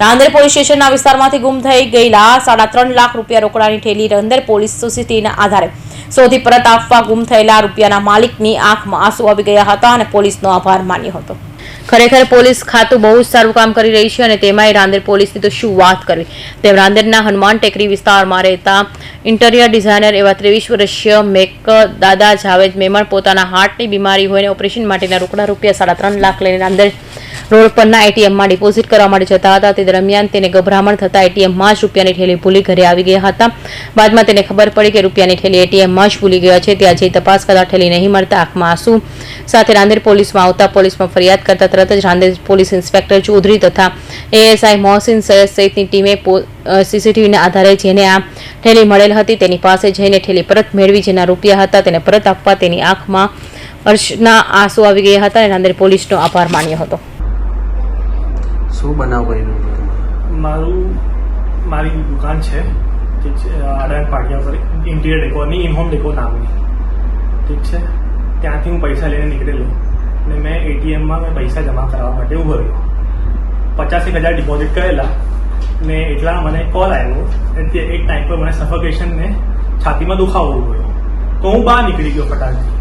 Rander police સ્ટેશનના વિસ્તારમાંથી ગુમ થઈ ગયેલા સાડા ત્રણ લાખ રૂપિયા રોકડાની ઠેલી રાંદેર પોલીસ સીસીટીવીના આધારે. શોધી પરત આપવા ગુમ થયેલા રૂપિયાના માલિકની આંખમાં આંસુ આવી ગયા હતા અને પોલીસનો આભાર માન્યો હતો. ખરેખર પોલીસ ખાતું બહુ જ સારું કામ કરી રહી છે અને તેમાંય રાંદેર પોલીસની તો શું વાત કરવી? તેમ રાંદેરના હનુમાન ટેકરી વિસ્તારમાં રહેતા ઇન્ટિરિયર ડિઝાઇનર એવા ત્રેવીસ વર્ષીય મેક દાદા જાવેદ મેમણ પોતાના હાર્ટની બીમારી હોય ઓપરેશન માટેના રોકડા રૂપિયા સાડા ત્રણ લાખ લઈને રાંદેર રોડ પરના એટીએમમાં ડિપોઝિટ કરવા માટે જતા હતા. તે દરમિયાન તેને ગભરામણ થતા એટીએમમાં જ રૂપિયાની ઠેલી ભૂલી ઘરે આવી ગયા હતા. બાદમાં તેને ખબર પડી કે રૂપિયાની ઠેલી એટીએમમાં જ ભૂલી ગયા છે. ત્યાં જઈ તપાસ કરતા ઠેલી નહીં મળતા આંખમાં આંસુ. સાથે રાંદેર પોલીસમાં આવતા પોલીસમાં ફરિયાદ કરતા તરત જ રાંદેર પોલીસ ઇન્સ્પેક્ટર ચૌધરી તથા એએસઆઈ મોહસિન સૈયદ સહિતની ટીમે સીસીટીવીના આધારે જેને આ ઠેલી મળેલ હતી તેની પાસે જઈને ઠેલી પરત મેળવી જેના રૂપિયા હતા તેને પરત આપવા તેની આંખમાં અર્શના આંસુ આવી ગયા હતા અને રાંદેર પોલીસનો આભાર માન્યો હતો. શું બનાવ બન્યો મારું, મારી દુકાન છે ઠીક છે આડાન પાટિયા પર ઇન્ટિરિયર ડેકોરની ઇનહોમ ડેકો નામની. ઠીક છે? ત્યાંથી હું પૈસા લઈને નીકળેલો. અને મેં એટીએમમાં મેં પૈસા જમા કરાવવા માટે ઊભો રહ્યો. પચાસ એક હજાર ડિપોઝિટ કરેલા. ને એટલા મને કોલ આવ્યો અને તે એક ટાઈમ પર મને સફોકેશન ને છાતીમાં દુખાવો ગયો તો હું બહાર નીકળી ગયો ફટાકથી.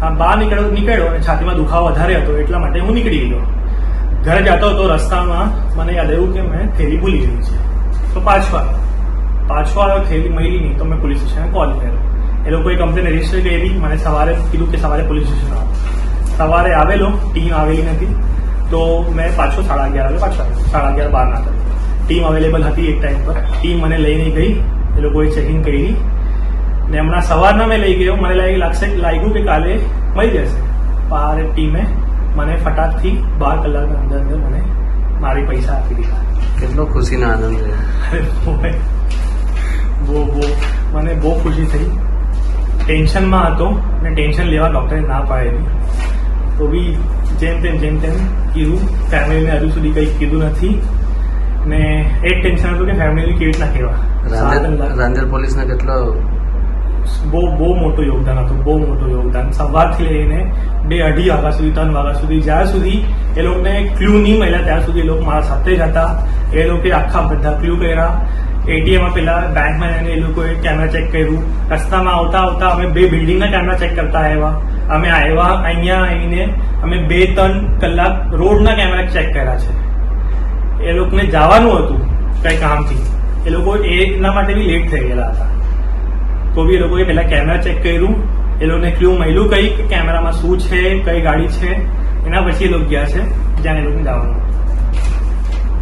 હા, બહાર નીકળ્યો નીકળ્યો અને છાતીમાં દુખાવો વધારે હતો, એટલા માટે હું નીકળી ગયો. ઘરે જતો હતો રસ્તામાં, મને યાદ આવ્યું કે મેં થેલી ભૂલી ગઈ છે. તો પાછો આવ્યો પાછો આવ્યો થેલી મળી નહીં તો મેં પોલીસ સ્ટેશને કોલ કર્યો. એ લોકોએ કમ્પ્લેન રજિસ્ટર કરી મને સવારે કીધું કે સવારે પોલીસ સ્ટેશન આવો. સવારે આવેલો, ટીમ આવેલી નથી. તો મેં પાછો સાડા અગિયાર વાગે પાછો આવ્યો. સાડા અગિયાર બાર ના ટીમ અવેલેબલ હતી એક ટાઈમ પર. ટીમ મને લઈને ગઈ. એ લોકોએ ચેકિંગ કરી. ને હમણાં સવારના મેં લઈ ગયો. મને લાગી લાગશે લાગ્યું કે કાલે મળી જશે. પારે ટીમે મને ફટાકથી બાર કલાકની અંદર અંદર મને મારી પૈસા આપી દીધા. કેટલો ખુશીનો આનંદ બહુ બહુ મને બહુ ખુશી થઈ. ટેન્શનમાં હતો ને ટેન્શન લેવા ડૉક્ટરે ના પાડેલી. તો બી જેમ તેમ જેમ તેમ કીધું ફેમિલીને હજુ સુધી કંઈ કીધું નથી. ને એ ટેન્શન હતું કે ફેમિલી કેવી રીતના કહેવા રાંદેર પોલીસને કેટલો બહુ બહુ મોટું યોગદાન હતું, બહુ મોટું યોગદાન. સવારથી લઈને બે અઢી વાગ્યા સુધી, ત્રણ વાગ્યા સુધી, જ્યાં સુધી એ લોકોને ક્લુ નહીં મળ્યા, ત્યાં સુધી એ લોકો મારા સાથે જ હતા. એ લોકોએ આખા બધા ક્લુ કર્યા. એટીએમમાં પેલા બેંકમાં જઈને એ લોકોએ કેમેરા ચેક કર્યું. રસ્તામાં આવતા આવતા અમે બે બિલ્ડિંગના કેમેરા ચેક કરતા આવ્યા. અમે આવ્યા અહીંયા આવીને અમે બે, ત્રણ કલાક રોડના કેમેરા ચેક કર્યા છે. એ લોકોને જવાનું હતું કઈ કામથી. એ લોકો એના માટે બી લેટ થઈ ગયેલા હતા. તો બી એ લોકોએ પહેલા કેમેરા ચેક કર્યું. એ લોકોને ક્લ્યુ મળ્યું કઈ કેમેરામાં શું છે, કઈ ગાડી છે. એના પછી એ લોકો ગયા છે. જ્યાં એ લોકોને જવાનું